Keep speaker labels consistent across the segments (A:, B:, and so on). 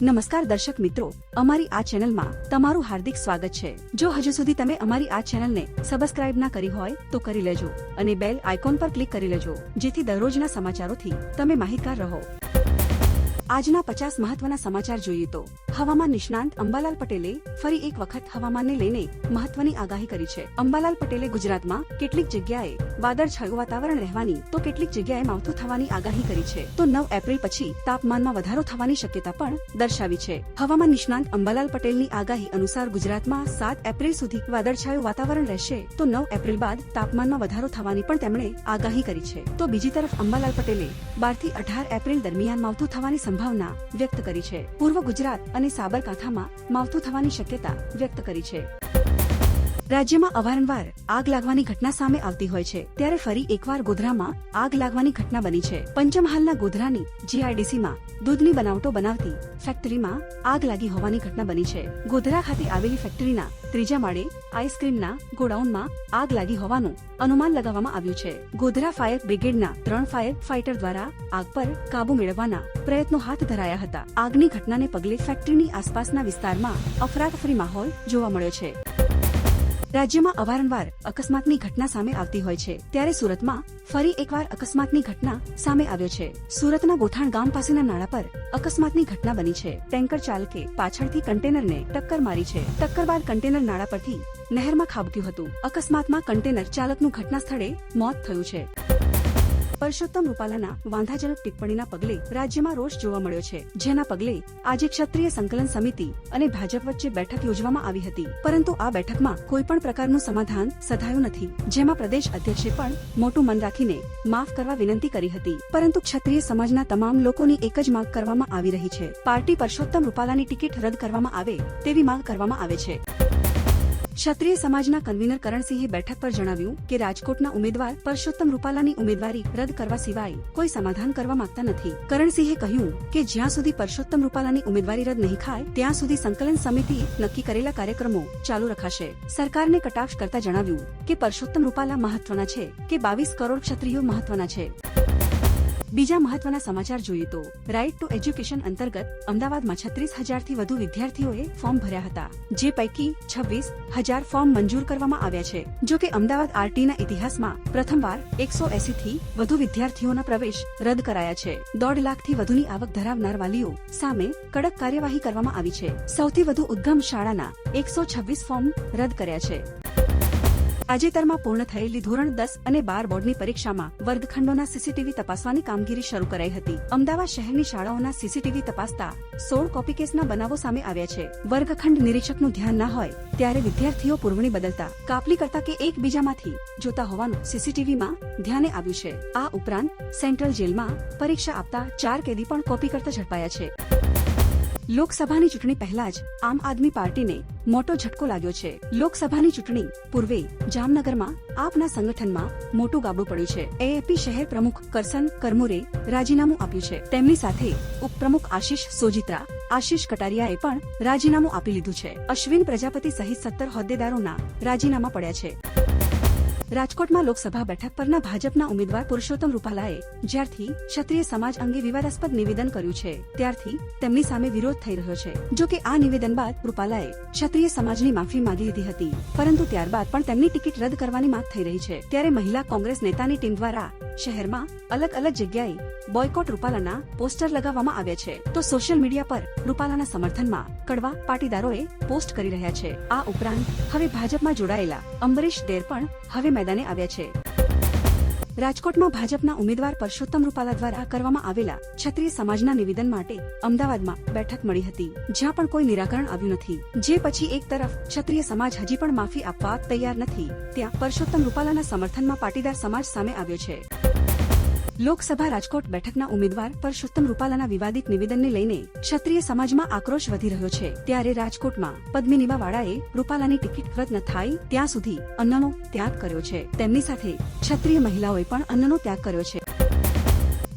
A: નમસ્કાર દર્શક મિત્રો, અમારી આ ચેનલમાં તમારું હાર્દિક સ્વાગત છે. જો હજુ સુધી તમે અમારી આ ચેનલને સબસ્ક્રાઇબ ના કરી હોય, તો કરી લેજો અને બેલ આઇકોન પર ક્લિક કરી લેજો, જેથી દરરોજના સમાચારોથી તમે માહિતગાર રહો. આજના પચાસ મહત્વના સમાચાર જોઈએ તો હવામાન નિષ્ણાંત અંબાલાલ પટેલે ફરી એક વખત હવામાનને લઈને મહત્વની આગાહી કરી છે. અંબાલાલ પટેલે ગુજરાતમાં કેટલીક જગ્યાએ વાદળછાયું વાતાવરણ રહેવાની તો કેટલીક જગ્યાએ માવઠું થવાની આગાહી કરી છે. તો નવ એપ્રિલ પછી તાપમાનમાં વધારો થવાની શક્યતા પણ દર્શાવી છે. હવામાન નિષ્ણાંત અંબાલાલ પટેલની આગાહી અનુસાર ગુજરાતમાં સાત એપ્રિલ સુધી વાદળછાયું વાતાવરણ રહેશે તો નવ એપ્રિલ બાદ તાપમાનમાં વધારો થવાની પણ તેમણે આગાહી કરી છે. તો બીજી તરફ અંબાલાલ પટેલે બારથી અઢાર એપ્રિલ દરમિયાન માવઠું થવાની સંભાવના વ્યક્ત કરી છે. પૂર્વ ગુજરાત અને સાબરકાંઠામાં માવઠું થવાની શક્યતા વ્યક્ત કરી છે. રાજ્યમાં અવારનવાર આગ લાગવાની ઘટના સામે આવતી હોય છે, ત્યારે ફરી એકવાર ગોધરામાં આગ લાગવાની ઘટના બની છે. પંચમહાલના ગોધરાની જીઆઈડીસીમાં દૂધની બનાવટો બનાવતી ફેક્ટરીમાં આગ લાગી હોવાની ઘટના બની છે. ગોધરા ખાતે આવેલી ફેક્ટરીના ત્રીજા માળે આઈસ્ક્રીમના ગોડાઉનમાં આગ લાગી હોવાનું અનુમાન લગાવવામાં આવ્યું છે. ગોધરા ફાયર બ્રિગેડના ત્રણ ફાયર ફાઇટર દ્વારા આગ પર કાબુ મેળવવાના પ્રયત્નો હાથ ધરાયા હતા. આગની ઘટનાને પગલે ફેક્ટરીની આસપાસના વિસ્તારમાં અફરાતફરી માહોલ જોવા મળ્યો છે. રાજ્યમાં અવારનવાર અકસ્માતની ઘટના સામે આવતી હોય છે. ત્યારે સુરતમાં ફરી એકવાર અકસ્માતની ઘટના સામે આવ્યો છે. સુરતના ગોઠાણ ગામ પાસેના નાળા પર અકસ્માતની ઘટના બની છે. ટેન્કર ચાલકે પાછળથી કન્ટેનરને ટક્કર મારી છે. ટક્કર બાદ કન્ટેનર નાળા પરથી નહેરમાં ખાબક્યું હતું. અકસ્માતમાં કન્ટેનર ચાલકનું ઘટના સ્થળે મોત થયું છે. પરસોત્તમ રૂપાલાના વાંધાજનક ટિપ્પણીના પગલે રાજ્યમાં રોષ જોવા મળ્યો છે. જેના પગલે આજે ક્ષત્રિય સંકલન સમિતિ અને ભાજપ વચ્ચે બેઠક યોજવામાં આવી હતી. પરંતુ આ બેઠકમાં કોઈ પણ પ્રકારનું સમાધાન સધાયું નથી. જેમાં પ્રદેશ અધ્યક્ષે પણ મોટું મન રાખીને માફ કરવા વિનંતી કરી હતી. પરંતુ ક્ષત્રિય સમાજના તમામ લોકોની એક જ માંગ કરવામાં આવી રહી છે. પાર્ટી પરસોત્તમ રૂપાલાની ટિકિટ રદ કરવામાં આવે તેવી માંગ કરવામાં આવે છે. ક્ષત્રિય સમાજના કન્વીનર કરણસિંહે બેઠક પર જણાવ્યું કે રાજકોટના ઉમેદવાર પરસોત્તમ રૂપાલાની ઉમેદવારી રદ કરવા સિવાય કોઈ સમાધાન કરવા માંગતા નથી. કરણસિંહે કહ્યું કે જ્યાં સુધી પરસોત્તમ રૂપાલાની ઉમેદવારી રદ નહીં ખાય ત્યાં સુધી સંકલન સમિતિ નક્કી કરેલા કાર્યક્રમો ચાલુ રખાશે. સરકારને કટાક્ષ કરતા જણાવ્યું કે પરસોત્તમ રૂપાલા મહત્વના છે કે બાવીસ કરોડ ક્ષત્રિયો મહત્વના છે. બીજા મહત્વના સમાચાર જોઈએ તો રાઇટ ટુ એજ્યુકેશન અંતર્ગત અમદાવાદમાં છત્રીસ હજારથી વધુ વિદ્યાર્થીઓએ ફોર્મ ભર્યા હતા, જે પૈકી છવ્વીસ હજાર ફોર્મ મંજૂર કરવામાં આવ્યા છે. જો કે અમદાવાદ આરટીના ઇતિહાસમાં પ્રથમવાર એકસો એસી થી વધુ વિદ્યાર્થીઓના પ્રવેશ રદ કરાયા છે. દોઢ લાખથી વધુની આવક ધરાવનાર વાલીઓ સામે કડક કાર્યવાહી કરવામાં આવી છે. સૌથી વધુ ઉદ્ગમ શાળાના એકસો છવ્વીસ ફોર્મ રદ કર્યા છે. તાજેતરમાં પૂર્ણ થયેલી ધોરણ દસ અને બાર બોર્ડની પરીક્ષામાં વર્ગખંડોના સીસીટીવી તપાસવાની કામગીરી શરૂ કરાઈ હતી. અમદાવાદ શહેરની શાળાઓના સીસીટીવી તપાસતા સોળ કોપી કેસના બનાવો સામે આવ્યા છે. વર્ગખંડ નિરીક્ષકનું ધ્યાન ના હોય ત્યારે વિદ્યાર્થીઓ પુરવણી બદલતા, કાપલી કરતા કે એકબીજામાંથી જોતા હોવાનું સીસીટીવીમાં ધ્યાને આવ્યું છે. આ ઉપરાંત સેન્ટ્રલ જેલમાં પરીક્ષા આપતા ચાર કેદી પણ કોપી કરતા ઝડપાયા છે. લોકસભાની ચૂંટણી પહેલા જ આમ આદમી પાર્ટીને મોટો ઝટકો લાગ્યો છે. લોકસભાની ચૂંટણી પૂર્વે જામનગરમાં આપના સંગઠનમાં મોટું ગાબડું પડ્યું છે. એએપી શહેર પ્રમુખ કરસન કરમુરે રાજીનામું આપ્યું છે. તેમની સાથે ઉપપ્રમુખ આશીષ સોજિત્રા, આશીષ કટારિયાએ પણ રાજીનામું આપી લીધું છે. અશ્વિન પ્રજાપતિ સહિત સત્તર હોદ્દેદારોના રાજીનામા પડ્યા છે. રાજકોટમાં લોકસભા બેઠક પરના ભાજપના ઉમેદવાર પુરુષોત્તમ રૂપાલાએ જ્યારથી ક્ષત્રિય સમાજ અંગે વિવાદાસ્પદ નિવેદન કર્યું છે, ત્યારથી તેમની સામે વિરોધ થઈ રહ્યો છે. જો કે આ નિવેદન બાદ રૂપાલાએ ક્ષત્રિય સમાજની માફી માંગી લીધી હતી, પરંતુ ત્યારબાદ પણ તેમની ટિકિટ રદ કરવાની માંગ થઈ રહી છે. ત્યારે મહિલા કોંગ્રેસ નેતાની ટીમ દ્વારા શહેરમાં અલગ અલગ જગ્યાએ બોયકોટ રૂપાલાના પોસ્ટર લગાવવામાં આવ્યા છે. તો સોશિયલ મીડિયા પર રૂપાલાના સમર્થનમાં કડવા પાટીદારોએ પોસ્ટ કરી રહ્યા છે. આ ઉપરાંત હવે ભાજપમાં જોડાયેલા અંબરીશ ડેર પણ હવે મેદાને આવ્યા છે. રાજકોટમાં ભાજપના ઉમેદવાર પરસોત્તમ રૂપાલા દ્વારા કરવામાં આવેલા ક્ષત્રિય સમાજના નિવેદન માટે અમદાવાદમાં બેઠક મળી હતી, જ્યાં પણ કોઈ નિરાકરણ આવ્યું નથી. જે પછી એક તરફ ક્ષત્રિય સમાજ હજી પણ માફી આપવા તૈયાર નથી, ત્યાં પરસોત્તમ રૂપાલાના સમર્થનમાં પાટીદાર સમાજ સામે આવ્યો છે. લોકસભા રાજકોટ બેઠકના ઉમેદવાર પરસોત્તમ રૂપાલાના વિવાદિત નિવેદનને લઈને ક્ષત્રિય સમાજમાં આક્રોશ વધી રહ્યો છે. ત્યારે રાજકોટમાં પદ્મિનીબા વાળાએ રૂપાલાની ટિકિટ રદ ન થાય ત્યાં સુધી અન્નનો ત્યાગ કર્યો છે. તેમની સાથે ક્ષત્રિય મહિલાઓએ પણ અન્નનો ત્યાગ કર્યો છે.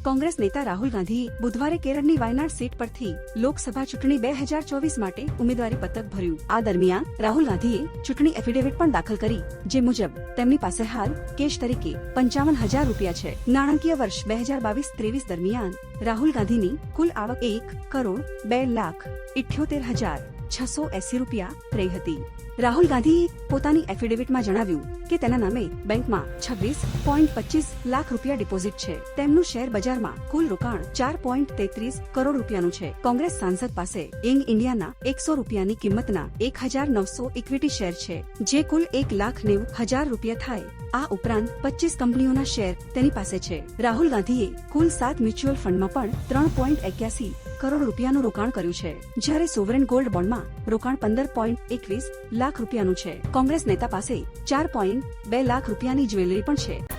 A: કોંગ્રેસ નેતા રાહુલ ગાંધીએ બુધવારે કેરળની વાયનાડ સીટ પરથી લોકસભા ચૂંટણી બે હજાર ચોવીસ માટે ઉમેદવારી પત્રક ભર્યું. આ દરમિયાન રાહુલ ગાંધીએ ચૂંટણી એફિડેવિટ પણ દાખલ કરી, જે મુજબ તેમની પાસે હાલ કેશ તરીકે પંચાવન હજાર રૂપિયા છે. નાણાકીય વર્ષ બે હજાર બાવીસ ત્રેવીસ દરમિયાન રાહુલ ગાંધીની કુલ આવક એક કરોડ બે લાખ ઇઠ્યોતેર હજાર છસો એસી રૂપિયા રહી હતી. રાહુલ ગાંધીએ પોતાની એફિડેવિટમાં જણાવ્યું કે તેના નામે બેંકમાં છવ્વીસ પોઈન્ટ પચીસ લાખ રૂપિયા ડિપોઝિટ છે. તેમનું શેર બજારમાં કુલ રોકાણ ચાર પોઈન્ટ તેત્રીસ કરોડ રૂપિયાનું છે. કોંગ્રેસ સાંસદ પાસે ઇંગ ઇન્ડિયાના એકસો રૂપિયાની કિંમતના એક હજાર નવસો ઇક્વિટી શેર છે, જે કુલ એક લાખ નેવું હજાર રૂપિયા થાય. આ ઉપરાંત પચીસ કંપનીઓના શેર તેની પાસે છે. રાહુલ ગાંધીએ કુલ સાત મ્યુચ્યુઅલ ફંડમાં પણ ત્રણ પોઈન્ટ એક્યાસી કરોડ રૂપિયાનું રોકાણ કર્યું છે. જ્યારે સોવરેન ગોલ્ડ બોન્ડમાં રોકાણ પંદર પોઈન્ટ એકવીસ લાખ રૂપિયાનું છે. કોંગ્રેસ નેતા પાસે ચાર પોઈન્ટ બે લાખ રૂપિયાની જ્વેલરી પણ છે.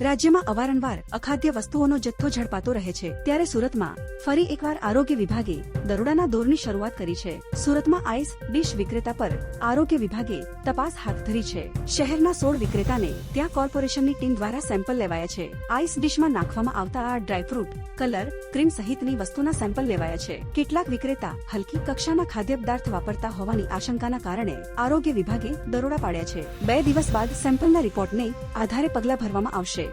A: રાજ્યમાં અવારનવાર અખાદ્ય વસ્તુઓનો જથ્થો ઝડપાતો રહે છે. ત્યારે સુરતમાં ફરી એકવાર આરોગ્ય વિભાગે દરોડાના દોરની શરૂઆત કરી છે. સુરતમાં આઈસ ડીશ વિક્રેતા પર આરોગ્ય વિભાગે તપાસ હાથ ધરી છે. શહેરના સોળ વિક્રેતાને ત્યાં કોર્પોરેશનની ટીમ દ્વારા સેમ્પલ લેવાયા છે. આઈસ ડીશમાં નાખવામાં આવતા આ ડ્રાયફ્રૂટ, કલર, ક્રીમ સહિતની વસ્તુના સેમ્પલ લેવાયા છે. કેટલાક વિક્રેતા હલકી કક્ષાના ખાદ્ય પદાર્થ વાપરતા હોવાની આશંકાના કારણે આરોગ્ય વિભાગે દરોડા પાડ્યા છે. બે દિવસ બાદ સેમ્પલના રિપોર્ટને આધારે પગલાં ભરવામાં આવશે.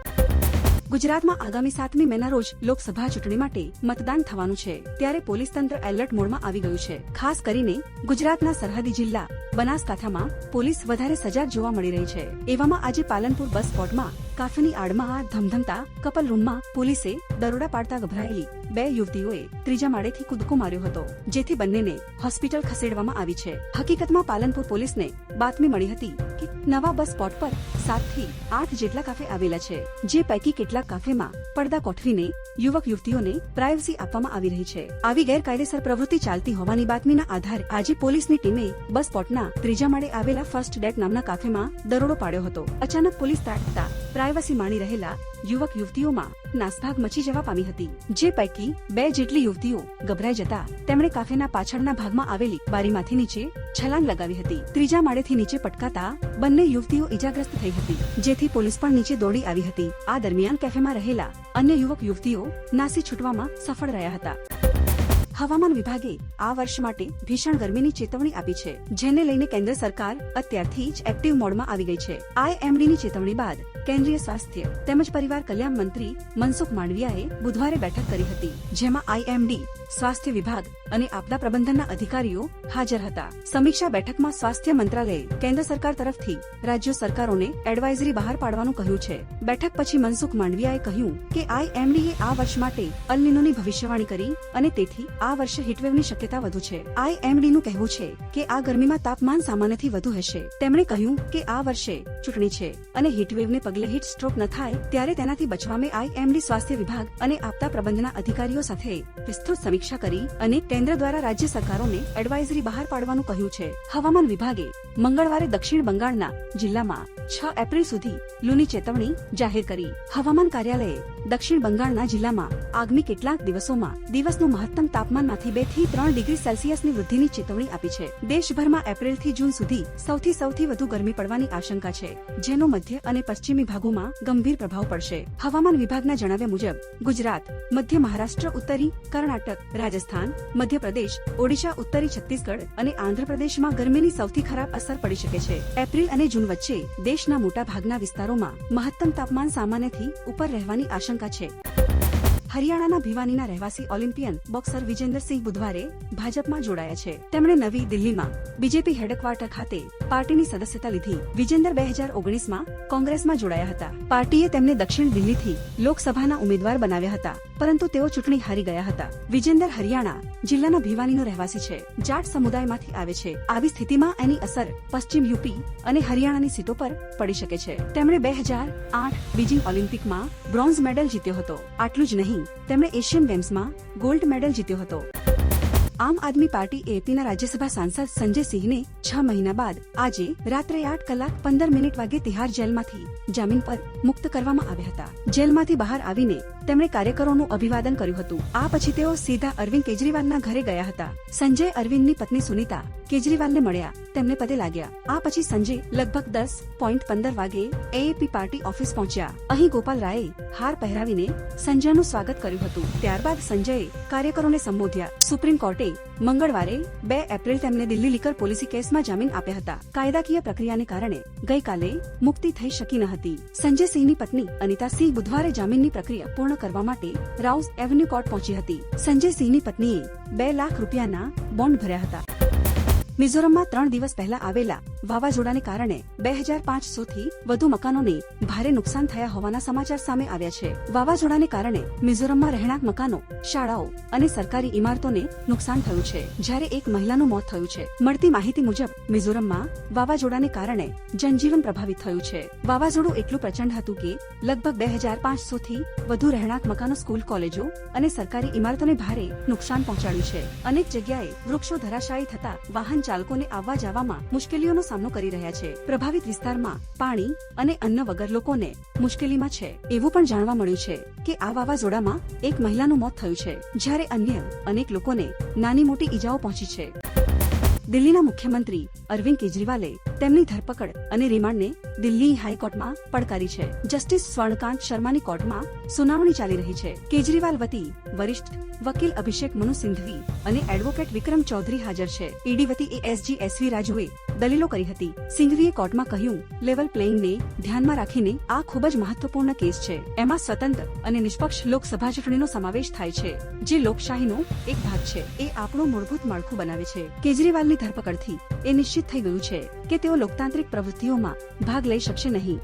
A: ગુજરાતમાં આગામી સાતમી મેના રોજ લોકસભા ચૂંટણી માટે મતદાન થવાનું છે, ત્યારે પોલીસ તંત્ર એલર્ટ મોડમાં આવી ગયું છે. ખાસ કરીને ગુજરાતના સરહદી જિલ્લા બનાસકાંઠામાં પોલીસ વધારે સજાગ જોવા મળી રહી છે. એવામાં આજે પાલનપુર બસ સ્પોટમાં કાફીની આડમાં ધમધમતા કપલ રૂમમાં પોલીસે દરોડા પાડતા ગભરાયેલી બે યુવતીઓએ ત્રીજા માળેથી કૂદકો માર્યો હતો, જેથી બંનેને હોસ્પિટલ ખસેડવામાં આવી છે. હકીકતમાં પાલનપુર પોલીસને બાતમી મળી હતી કે નવા બસ સ્પોટ પર સાતથી આઠ જેટલા કાફે આવેલા છે, જે પૈકી કેટલાક કાફેમાં પડદા કોઠવીને યુવક યુવતીઓને પ્રાઇવસી આપવામાં આવી રહી છે. આવી ગેરકાયદેસર પ્રવૃત્તિ ચાલતી હોવાની બાતમીના આધારે આજે પોલીસની ટીમે બસ સ્પોટના ત્રીજા માળે આવેલા ફર્સ્ટ ડેટ નામના કાફેમાં દરોડો પાડ્યો હતો. અચાનક પોલીસ તાકતા પ્રાઇવસી માણી રહેલા યુવક યુવતીઓમાં નાસભાગ મચી જવા પામી હતી. જે પૈકી બે જેટલી યુવતીઓ ગભરાઈ જતા તેમણે કાફેના પાછળના ભાગમાં આવેલી બારીમાંથી નીચે છલાંગ લગાવી હતી. ત્રીજા માળેથી નીચે પટકાતા બંને યુવતીઓ ઇજાગ્રસ્ત થઈ હતી. જેથી પોલીસ પણ નીચે દોડી આવી હતી. આ દરમિયાન કેફેમાં રહેલા અન્ય યુવક યુવતીઓ નાસી છૂટવામાં સફળ રહ્યા હતા. હવામાન વિભાગે આ વર્ષ માટે ભીષણ ગરમીની ચેતવણી આપી છે, જેને લઈને કેન્દ્ર સરકાર અત્યારથી જ એક્ટિવ મોડમાં આવી ગઈ છે. આઈએમડીની ચેતવણી બાદ કેન્દ્રીય સ્વાસ્થ્ય તેમજ પરિવાર કલ્યાણ મંત્રી મનસુખ માંડવિયાએ બુધવારે બેઠક કરી હતી, જેમાં આઈએમડી સ્વાસ્થ્ય વિભાગ અને આપદા પ્રબંધનના અધિકારીઓ હાજર હતા. સમીક્ષા બેઠકમાં સ્વાસ્થ્ય મંત્રાલયે કેન્દ્ર સરકાર તરફથી રાજ્ય સરકારોને એડવાઇઝરી બહાર પાડવાનું કહ્યું છે. બેઠક પછી મનસુખ માંડવિયાએ કહ્યું કે આઈએમડીએ આ વર્ષ માટે અલનીનોની ભવિષ્યવાણી કરી અને તેથી આ વર્ષે હીટવેવની શક્યતા વધુ છે. આઈએમડીનું કહેવું છે કે આ ગરમીમાં તાપમાન સામાન્યથી વધુ હશે. તેમણે કહ્યું કે આ વર્ષે ચૂંટણી છે અને હીટવેવને પગલે હીટ સ્ટ્રોક ન થાય ત્યારે તેનાથી બચવામાં આઈએમડી સ્વાસ્થ્ય વિભાગ અને આપતા પ્રબંધના અધિકારીઓ સાથે વિસ્તૃત સમીક્ષા કરી અને કેન્દ્ર દ્વારા રાજ્ય સરકારોને એડવાઇઝરી બહાર પાડવાનું કહ્યું છે. હવામાન વિભાગે મંગળવારે દક્ષિણ બંગાળના જિલ્લામાં છ એપ્રિલ સુધી લૂની ચેતવણી જાહેર કરી. હવામાન કાર્યાલયે દક્ષિણ બંગાળના જિલ્લામાં આગામી કેટલાક દિવસોમાં દિવસનું મહત્તમ તાપમાનમાંથી બેથી ત્રણ ડિગ્રી સેલ્સિયસની વૃદ્ધિની ચેતવણી આપી છે. દેશભરમાં એપ્રિલથી જૂન સુધી સૌથી સૌથી વધુ ગરમી પડવાની આશંકા છે. જેનો મધ્ય અને પશ્ચિમી ભાગોમાં ગંભીર પ્રભાવ પડશે. હવામાન વિભાગના જણાવ્યા મુજબ, ગુજરાત, મધ્ય મહારાષ્ટ્ર, ઉત્તરી કર્ણાટક, રાજસ્થાન, મધ્યપ્રદેશ, ઓડિશા, ઉત્તરી છત્તીસગઢ અને આંધ્રપ્રદેશમાં ગરમીની સૌથી ખરાબ અસર પડી શકે છે. એપ્રિલ અને જૂન વચ્ચે દેશના મોટા ભાગના વિસ્તારોમાં મહત્તમ તાપમાન સામાન્યથી ઉપર રહેવાની આશંકા છે. હરિયાણાના ભિવાનીના રહેવાસી ઓલિમ્પિયન બોક્સર વિજેન્દરસિંહ બુધવારે ભાજપમાં જોડાયા છે. તેમણે નવી દિલ્હીમાં બીજેપી હેડક્વાર્ટર ખાતે પાર્ટીની સદસ્યતા લીધી. વિજેન્દર બે હજાર ઓગણીસમાં કોંગ્રેસમાં જોડાયા હતા. પાર્ટીએ તેમને દક્ષિણ દિલ્હીથી લોકસભાના ઉમેદવાર બનાવ્યા હતા, પરંતુ તેઓ ચૂંટણી હારી ગયા હતા. વિજેન્દર હરિયાણા જિલ્લાના ભિવાનીનો રહેવાસી છે. જાટ સમુદાયમાંથી આવે છે. આવી સ્થિતિમાં એની અસર પશ્ચિમ યુપી અને હરિયાણાની સીટો પર પડી શકે છે. તેમણે બે હજાર આઠ બીજિંગ ઓલિમ્પિકમાં બ્રોન્ઝ મેડલ જીત્યો હતો. આટલું જ નહીં તેમણે એશિયન ગેમ્સમાં ગોલ્ડ મેડલ જીત્યો હતો. આમ આદમી પાર્ટી એપીના રાજ્યસભા સાંસદ સંજય સિંહને છ મહિના બાદ આજે રાત્રે આઠ કલાક પંદર મિનિટ વાગે તિહાર જેલમાંથી જામીન પર મુક્ત કરવામાં આવ્યા હતા. જેલમાંથી બહાર આવીને તેમણે કાર્યકરોનું અભિવાદન કર્યું હતું. આ પછી તેઓ સીધા અરવિંદ કેજરીવાલના ઘરે ગયા હતા. સંજય અરવિંદની પત્ની સુનીતા કેજરીવાલને મળ્યા. તેમને પદે લાગ્યા. આ પછી સંજય લગભગ દસ પોઈન્ટ પંદર વાગે એએપી પાર્ટી ઓફિસ પહોંચ્યા. અહીં ગોપાલ રાયે હાર પહેરાવીને સંજયનું સ્વાગત કર્યું હતું. ત્યારબાદ સંજયે કાર્યકરોને સંબોધ્યા. સુપ્રીમ કોર્ટે મંગળવારે બે એપ્રિલ તેમને દિલ્હી લીકર પોલિસી કેસમાં જામીન આપ્યા હતા. કાયદાકીય પ્રક્રિયાને કારણે ગઈકાલે મુક્તિ થઈ શકી ન હતી. સંજય સિંહની પત્ની અનિતા સિંહ બુધવારે જામીનની પ્રક્રિયા પૂર્ણ કરવા માટે રાઉસ એવન્યુ કોર્ટ પહોંચી હતી. સંજય સિંહની પત્નીએ બે લાખ રૂપિયાના બોન્ડ ભર્યા હતા. મિઝોરમમાં ત્રણ દિવસ પહેલા આવેલા વાવાઝોડાને કારણે બે હજાર પાંચસો થી વધુ મકાનોને ભારે નુકસાન થયા હોવાના સમાચાર સામે આવ્યા છે. વાવાઝોડાને કારણે મિઝોરમમાં રહેણાંક મકાનો, શાળાઓ અને સરકારી ઇમારતોને નુકસાન થયું છે. જ્યારે એક મહિલાનું મોત થયું છે. મળતી માહિતી મુજબ, મિઝોરમમાં વાવાઝોડાને કારણે જનજીવન પ્રભાવિત થયું છે. વાવાઝોડું એટલું પ્રચંડ હતું કે લગભગ બે હજાર પાંચસો થી વધુ રહેણાંક મકાનો સ્કૂલ, કોલેજો અને સરકારી ઇમારતોને ભારે નુકસાન પહોંચાડ્યું છે. અનેક જગ્યાએ વૃક્ષો ધરાશાયી થતા વાહન ચાલકોને આવવા જવામાં મુશ્કેલીઓનો સામનો કરી રહ્યા છે. પ્રભાવિત વિસ્તારમાં પાણી અને અન્ન વગર લોકોને મુશ્કેલીમાં છે. એવું પણ જાણવા મળ્યું છે કે આ વાવાઝોડામાં એક મહિલાનું મોત થયું છે, જ્યારે અન્ય અનેક લોકોને નાની મોટી ઈજાઓ પહોંચી છે. દિલ્હીના મુખ્યમંત્રી અરવિંદ કેજરીવાલે તેમની ધરપકડ અને રિમાન્ડને દિલ્હી હાઈકોર્ટમાં પડકારી છે. જસ્ટિસ સ્વર્ણકાંત શર્માની કોર્ટમાં સુનાવણી ચાલી રહી છે. કેજરીવાલ વતી વરિષ્ઠ વકીલ અભિષેક મનુ સિંઘવી અને એડવોકેટ વિક્રમ ચૌધરી હાજર છે. ઈડી વતી એસજી એસવી રાજુએ દલીલો કરી હતી. સિંઘવીએ કોર્ટમાં કહ્યું, લેવલ પ્લેઇંગને ધ્યાનમાં રાખીને આ ખૂબ જ મહત્વપૂર્ણ કેસ છે. એમાં સ્વતંત્ર અને નિષ્પક્ષ લોકસભા ચૂંટણીનો સમાવેશ થાય છે, જે લોકશાહીનો એક ભાગ છે. એ આપણું મૂળભૂત માળખું બનાવે છે. કેજરીવાલની ધરપકડથી એ નિશ્ચિત થઈ ગયું છે કે તેઓ લોકતાંત્રિક પ્રવૃત્તિઓમાં ભાગ લઈ શકશે નહીં.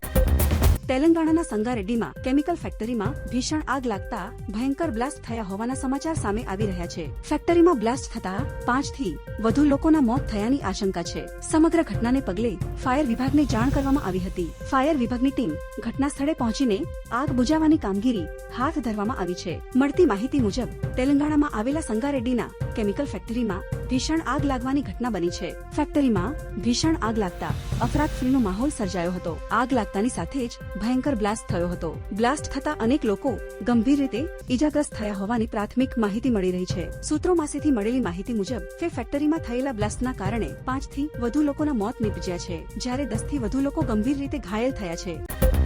A: તેલંગાણાના સંગારેડ્ડીમાં કેમિકલ ફેક્ટરીમાં ભીષણ આગ લાગતા ભયંકર બ્લાસ્ટ થયા હોવાના સમાચાર સામે આવી રહ્યા છે. ફેક્ટરીમાં બ્લાસ્ટ થતા પાંચથી વધુ લોકોના મોત થયાની આશંકા છે. સમગ્ર ઘટનાને પગલે ફાયર વિભાગને જાણ કરવામાં આવી હતી. ફાયર વિભાગની ટીમ ઘટના સ્થળે પહોંચીને આગ બુજાવવાની કામગીરી હાથ ધરવામાં આવી છે. મળતી માહિતી મુજબ, તેલંગાણામાં આવેલા સંગારેડ્ડીના કેમિકલ ફેક્ટરીમાં ભીષણ આગ લાગવાની ઘટના બની છે. ફેક્ટરીમાં ભીષણ આગ લાગતા અફરાતફરીનો માહોલ સર્જાયો હતો. આગ લાગતાની સાથે જ ભયંકર બ્લાસ્ટ થયો હતો. બ્લાસ્ટ થતા અનેક લોકો ગંભીર રીતે ઈજાગ્રસ્ત થયા હોવાની પ્રાથમિક માહિતી મળી રહી છે. સૂત્રો પાસેથી મળેલી માહિતી મુજબ કે ફેક્ટરીમાં થયેલા બ્લાસ્ટના કારણે પાંચથી વધુ લોકોના મોત નીપજ્યા છે. જ્યારે દસથી વધુ લોકો ગંભીર રીતે ઘાયલ થયા છે.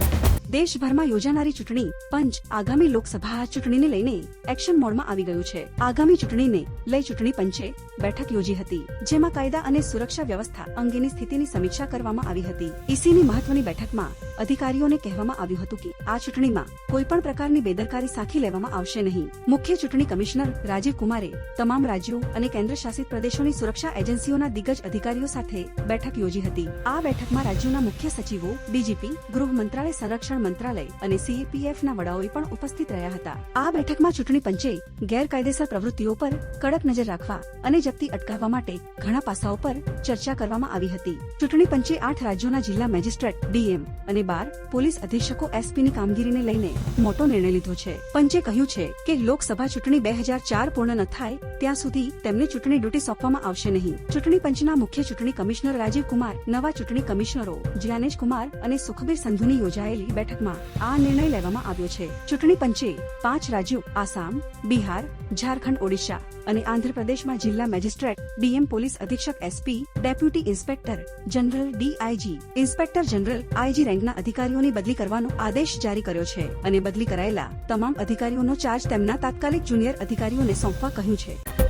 A: દેશભરમાં યોજાનારી ચૂંટણી પંચ આગામી લોકસભા ચૂંટણીને લઈને એક્શન મોડમાં આવી ગયું છે. આગામી ચૂંટણીને લઈ ચૂંટણી પંચે બેઠક યોજી હતી, જેમાં કાયદા અને સુરક્ષા વ્યવસ્થા અંગેની સ્થિતિની સમીક્ષા કરવામાં આવી હતી. ઈસીની મહત્વની બેઠકમાં અધિકારીઓને કહેવામાં આવ્યું હતું કે, આ ચૂંટણીમાં કોઈ પણ પ્રકારની બેદરકારી સાખી લેવામાં આવશે નહીં. મુખ્ય ચૂંટણી કમિશનર રાજીવ કુમારે તમામ રાજ્યો અને કેન્દ્ર શાસિત પ્રદેશોની સુરક્ષા એજન્સીઓના દિગ્ગજ અધિકારીઓ સાથે બેઠક યોજી હતી. આ બેઠકમાં રાજ્યોના મુખ્ય સચિવો, ડીજીપી, ગૃહ મંત્રાલય સંરક્ષણ મંત્રાલય અને સીએપીએફના વડાઓએ પણ ઉપસ્થિત રહ્યા હતા. આ બેઠકમાં ચૂંટણી પંચે ગેરકાયદેસર પ્રવૃત્તિઓ પર કડક નજર રાખવા અને જપ્તી અટકાવવા માટે ઘણા પાસાઓ પર ચર્ચા કરવામાં આવી હતી. ચૂંટણી પંચે આઠ રાજ્યોના જિલ્લા મેજિસ્ટ્રેટ ડીએમ અને બાર પોલીસ અધિક્ષકો એસપીની કામગીરીને લઈને મોટો નિર્ણય લીધો છે. પંચે કહ્યું છે કે લોકસભા ચૂંટણી બે હજાર ચાર પૂર્ણ ન થાય, ત્યાં સુધી તેમને ચૂંટણી ડ્યુટી સોંપવામાં આવશે નહીં. ચૂંટણી પંચના મુખ્ય ચૂંટણી કમિશનર રાજીવ કુમાર, નવા ચૂંટણી કમિશનરો જ્ઞાનેશ કુમાર અને સુખબીર સંધુની યોજાયેલી બેઠકમાં આ નિર્ણય લેવામાં આવ્યો છે. ચૂંટણી પંચે પાંચ રાજ્યો, આસામ, બિહાર, ઝારખંડ, ઓડિશા અને આંધ્રપ્રદેશમાં જિલ્લા મેજિસ્ટ્રેટ ડીએમ પોલીસ અધિક્ષક SP, deputy inspector general DIG. Inspector general IG રેન્કના અધિકારીઓની બદલી કરવાનો આદેશ જારી કર્યો છે અને બદલી કરાયેલા તમામ અધિકારીઓનો ચાર્જ તેમના તાત્કાલિક જુનિયર અધિકારીઓને સોંપવા કહ્યું છે.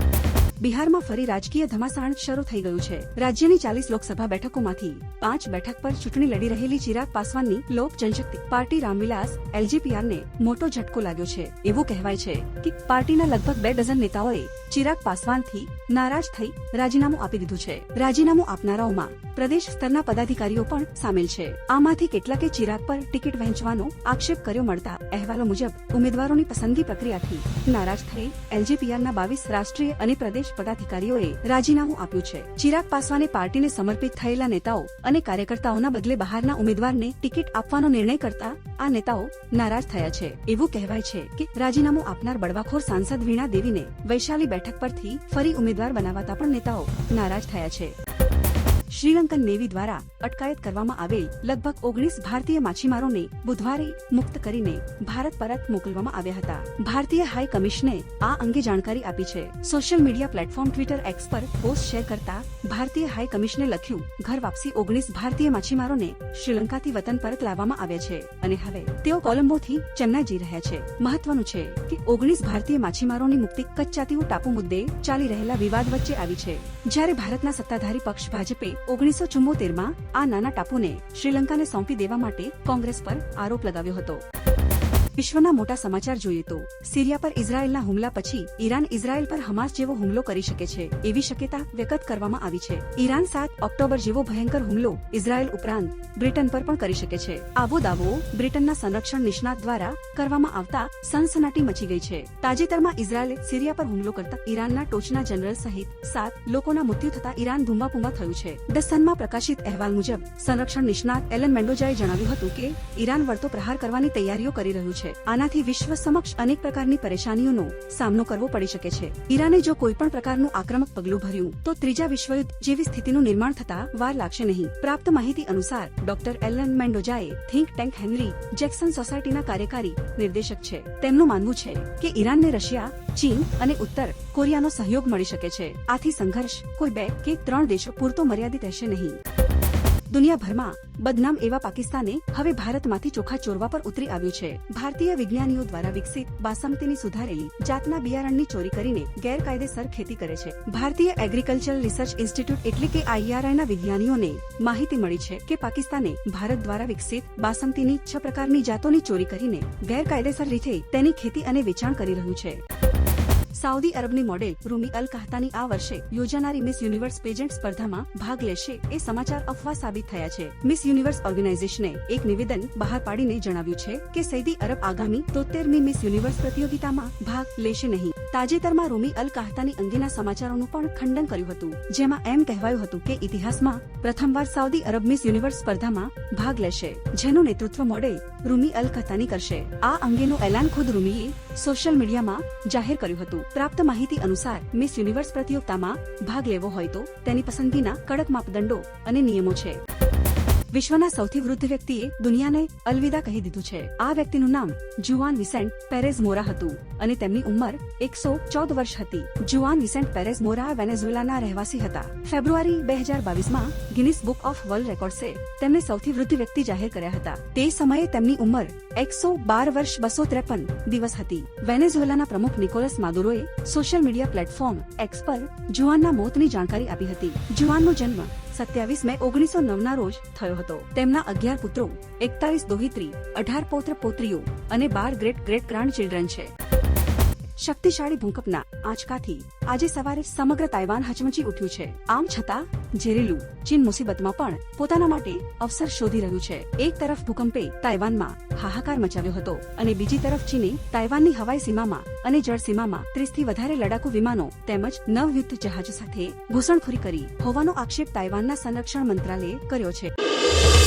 A: બિહારમાં ફરી રાજકીય ધમાસાણ શરૂ થઈ ગયું છે. રાજ્યની ચાલીસ લોકસભા બેઠકોમાંથી પાંચ બેઠક પર ચૂંટણી લડી રહેલી ચિરાગ પાસવાનની લોક જનશક્તિ પાર્ટી રામવિલાસ, એલજીપીઆરને મોટો ઝટકો લાગ્યો છે. એવું કહેવાય છે કે પાર્ટીના લગભગ બે ડઝન નેતાઓએ ચિરાગ પાસવાનથી નારાજ થઈ રાજીનામું આપી દીધું છે. રાજીનામું આપનારાઓમાં પ્રદેશ સ્તરના પદાધિકારીઓ પણ સામેલ છે. આમાંથી કેટલાકે ચિરાગ પર ટિકિટ વહેંચવાનો આક્ષેપ કર્યો મળતા અહેવાલો મુજબ ઉમેદવારોની પસંદગી પ્રક્રિયાથી નારાજ થઈ એલજીપીઆરના બાવીસ રાષ્ટ્રીય અને પ્રદેશ પદાધિકારીઓએ રાજીનામું આપ્યું છે. ચિરાગ પાસવાને પાર્ટીને સમર્પિત થયેલા નેતાઓ અને કાર્યકર્તાઓના બદલે બહારના ઉમેદવારને ટિકિટ આપવાનો નિર્ણય કરતા આ નેતાઓ નારાજ થયા છે. એવું કહેવાય છે કે રાજીનામું આપનાર બળવાખોર સાંસદ વીણા દેવીને વૈશાલી બેઠક પરથી ફરી ઉમેદવાર બનાવાતા પણ નેતાઓ નારાજ થયા છે. શ્રીલંકન નેવી દ્વારા અટકાયત કરવામાં આવેલ લગભગ ઓગણીસ ભારતીય માછીમારોને બુધવારે મુક્ત કરીને ભારત પરત મોકલવામાં આવ્યા હતા. ભારતીય હાઈ કમિશને આ અંગે જાણકારી આપી છે. Social media platform Twitter X પર પોસ્ટ શેર કરતા ભારતીય હાઈ કમિશને લખ્યું, ઘર વાપસી ઓગણીસ ભારતીય માછીમારોને શ્રીલંકાથી વતન પરત લાવવામાં આવ્યા છે અને હવે તેઓ કોલંબોથી ચેન્નાઈ જઈ રહ્યા છે. મહત્વનું છે કે ઓગણીસ ભારતીય માછીમારોની મુક્તિ કચ્ચાતીઓ ટાપુ મુદ્દે ચાલી રહેલા વિવાદ વચ્ચે આવી છે. જ્યારે ભારતના સત્તાધારી પક્ષ ભાજપે ઓગણીસો ચુમ્મોતેરમાં આ નાના ટાપુને શ્રીલંકાને સોંપી દેવા માટે કોંગ્રેસ પર આરોપ લગાવ્યો હતો. વિશ્વના મોટા સમાચાર જોઈએ તો, સિરિયા પર ઇઝરાયેલના હુમલા પછી ઈરાન ઇઝરાયેલ પર હમાસ જેવો હુમલો કરી શકે છે, એવી શક્યતા વ્યક્ત કરવામાં આવી છે. ઈરાન સાત ઓક્ટોબર જેવો ભયંકર હુમલો ઇઝરાયેલ ઉપરાંત બ્રિટન પર પણ કરી શકે છે. આવો દાવો બ્રિટનના સંરક્ષણ નિષ્ણાત દ્વારા કરવામાં આવતા સનસનાટી મચી ગઈ છે. તાજેતરમાં ઇઝરાયેલે સિરિયા પર હુમલો કરતા ઈરાનના ટોચના જનરલ સહિત સાત લોકોના મૃત્યુ થતા ઈરાન ધુંબાપુંબા થયું છે. ધ સનમાં પ્રકાશિત અહેવાલ મુજબ, સંરક્ષણ નિષ્ણાત એલન મેન્ડોજાએ જણાવ્યું હતું કે, ઈરાન વળતો પ્રહાર કરવાની તૈયારીઓ કરી રહ્યું છે. આનાથી વિશ્વ સમક્ષ અનેક પ્રકારની પરેશાનીઓનો સામનો કરવો પડી શકે છે. ઈરાને જો કોઈ પણ પ્રકારનું આક્રમક પગલું ભર્યું, તો ત્રીજા વિશ્વયુદ્ધ જેવી સ્થિતિનું નિર્માણ થતા વાર લાગશે નહીં. પ્રાપ્ત માહિતી અનુસાર, ડોક્ટર એલન મેન્ડોજાએ થિંક ટેન્ક હેનરી જેક્સન સોસાયટીના કાર્યકારી નિર્દેશક છે. તેમનું માનવું છે કે ઈરાનને રશિયા, ચીન અને ઉત્તર કોરિયાનો સહયોગ મળી શકે છે. આથી સંઘર્ષ કોઈ બે કે ત્રણ દેશો પૂરતો મર્યાદિત રહેશે નહીં. દુનિયાભરમાં બદનામ એવા પાકિસ્તાને હવે ભારતમાંથી ચોખા ચોરવા પર ઉતરી આવ્યું છે. ભારતીય વિજ્ઞાનીઓ દ્વારા વિકસિત બાસમતીની સુધારેલી જાતના બિયારણની ચોરી કરીને ગેરકાયદેસર ખેતી કરે છે. ભારતીય એગ્રીકલ્ચર રિસર્ચ ઇન્સ્ટિટ્યૂટ એટલે કે આઈઆરઆઈના વિજ્ઞાનીઓને માહિતી મળી છે કે પાકિસ્તાને ભારત દ્વારા વિકસિત બાસમતીની છ પ્રકારની જાતોની ચોરી કરીને ગેરકાયદેસર રીતે તેની ખેતી અને વેચાણ કરી રહ્યું છે. સાઉદી અરબની મોડેલ રૂમી અલ કાહતાની આ વર્ષે યોજાનારી મિસ યુનિવર્સ પેજન્ટ સ્પર્ધામાં ભાગ લેશે એ સમાચાર અફવા સાબિત થયા છે. મિસ યુનિવર્સ ઓર્ગેનાઇઝેશને એક નિવેદન બહાર પાડીને જણાવ્યું છે કે સૌદી અરબ આગામી તોતેરમી મિસ યુનિવર્સ પ્રતિયોગિતામાં ભાગ લેશે નહીં. તાજેતરમાં રૂમી અલ કાહતાની અંગેના સમાચારોનું પણ ખંડન કર્યું હતું, જેમાં એમ કહેવાયું હતું કે ઇતિહાસમાં પ્રથમવાર સાઉદી અરબ મિસ યુનિવર્સ સ્પર્ધામાં ભાગ લેશે, જેનું નેતૃત્વ મોડેલ રૂમી અલ કાહતાની કરશે. આ અંગેનું એલાન ખુદ રૂમીએ સોશિયલ મીડિયામાં જાહેર કર્યું હતું. પ્રાપ્ત માહિતી અનુસાર મિસ યુનિવર્સ પ્રતિયોગિતામાં ભાગ લેવો હોય તો તેની પસંદગીના કડક માપદંડો અને નિયમો છે. વિશ્વના સૌથી વૃદ્ધ વ્યક્તિએ દુનિયાને અલવિદા કહી દીધું છે. આ વ્યક્તિનું નામ જુઆન વિસેન્ટ પેરેઝ મોરા હતું અને તેમની ઉંમર એકસો ચૌદ વર્ષ હતી. જુઆન વિસેન્ટ પેરેઝ મોરા વેનેઝુએલાના રહેવાસી હતા. ફેબ્રુઆરી બે હજાર બાવીસમાં ગિનિસ બુક ઓફ વર્લ્ડ રેકોર્ડ્સે તેમને સૌથી વૃદ્ધ વ્યક્તિ જાહેર કર્યા હતા. તે સમયે તેમની ઉંમર એકસો બાર વર્ષ બસો ત્રેપન દિવસ હતી. વેનેઝુએલાના પ્રમુખ નિકોલસ માદુરોએ સોશિયલ મીડિયા પ્લેટફોર્મ એક્સ પર જુઆનના મોતની જાણકારી આપી હતી. જુઆનનો જન્મ સત્યાવીસ મે ઓગણીસો નવના રોજ થયો હતો. તેમના અગિયાર પુત્રો, એકતાલીસ દોહિત્રી, અઢાર પૌત્ર પૌત્રીઓ અને બાર ગ્રેટ ગ્રેટ ગ્રાન્ડ ચિલ્ડ્રન છે. શક્તિશાળી ભૂકંપના આંચકાથી આજે સવારે સમગ્ર તાઇવાન હચમચી ઉઠ્યું છે. આમ છતાં, ઝેરીલું ચીન મુસીબતમાં પણ પોતાના માટે અવસર શોધી રહ્યું છે. એક તરફ ભૂકંપે તાઇવાનમાં હાહાકાર મચાવ્યો હતો અને બીજી તરફ ચીને તાઇવાનની હવાઈ સીમામાં અને જળ સીમામાં ત્રીસથી વધારે લડાકુ વિમાનો તેમજ નવ યુદ્ધ જહાજો સાથે ઘૂસણખોરી કરી હોવાનો આક્ષેપ તાઇવાનના સંરક્ષણ મંત્રાલયે કર્યો છે.